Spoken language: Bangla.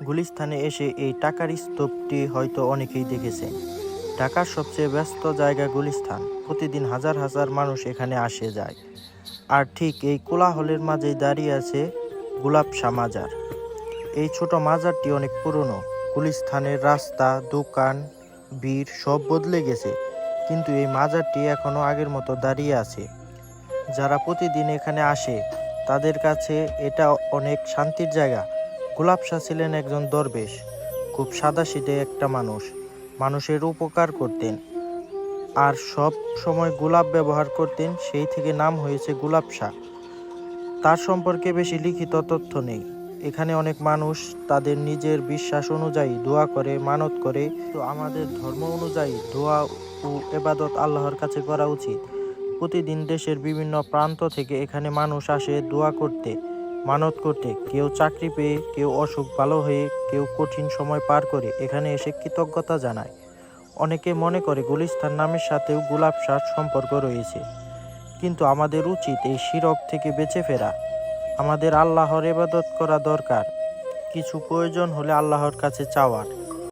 গুলিস্তানে এসে এই টাকার স্তূপটি হয়তো অনেকেই দেখেছে। ঢাকার সবচেয়ে ব্যস্ত জায়গা গুলিস্থান। প্রতিদিন হাজার হাজার মানুষ এখানে আসে যায়। আর ঠিক এই কোলাহলের মাঝেই দাঁড়িয়ে আছে গুলাবশা মাজার। এই ছোট মাজারটি অনেক পুরনো। গুলিস্থানের রাস্তা, দোকান, ভিড় সব বদলে গেছে। কিন্তু এই মাজারটি এখনও আগের মতো দাঁড়িয়ে আছে। যারা প্রতিদিন এখানে আসে, তাদের কাছে এটা অনেক শান্তির জায়গা। গোলাপ শাহ ছিলেন একজন দরবেশ, খুব সাদাসিধে একটা মানুষ। মানুষের উপকার করতেন। আর সব সময় গোলাপ ব্যবহার করতেন, সেই থেকে নাম হয়েছে গোলাপ শাহ তার সম্পর্কে বেশি লিখিত তথ্য নেই। এখানে অনেক মানুষ তাদের নিজের বিশ্বাস অনুযায়ী দোয়া করে, মানত করে। তো আমাদের ধর্ম অনুযায়ী দোয়া ও এবাদত আল্লাহর কাছে করা উচিত। প্রতিদিন দেশের বিভিন্ন প্রান্ত থেকে এখানে মানুষ আসে দোয়া করতে। মানত করতে। কেউ চাকরি পেয়ে, কেউ অসুখ ভালো হয়ে, কেউ কঠিন সময় পার করে এখানে এসে কৃতজ্ঞতা জানায়। অনেকে মনে করে গুলিস্তান নামের সাথেও গোলাপ শাহ সম্পর্ক রয়েছে। কিন্তু আমাদের উচিত এই শিরক থেকে বেঁচে ফেরা। আমাদের আল্লাহর এবাদত করা দরকার। কিছু প্রয়োজন হলে আল্লাহর কাছে চাওয়ার।